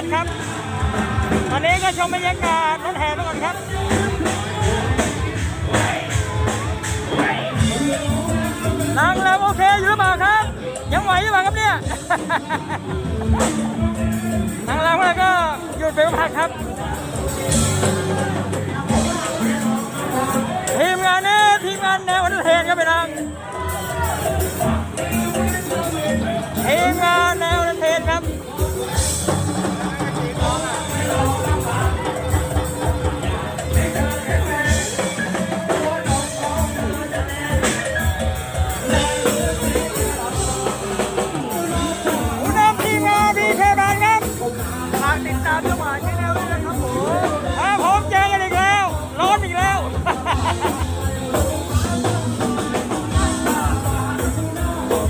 วัดครับ ตอนนี้ก็ชมบรรยากาศรถแห่ไปก่อนครับนางรำโอเคอยู่หรือเปล่าครับ ยังไหวอยู่เปล่าครับเนี่ยนางรำของเรก็หยุดไปพักครับทีมงานนี้ทีมงานแนวอันเทนครับพี่น้อง Ha ha ha!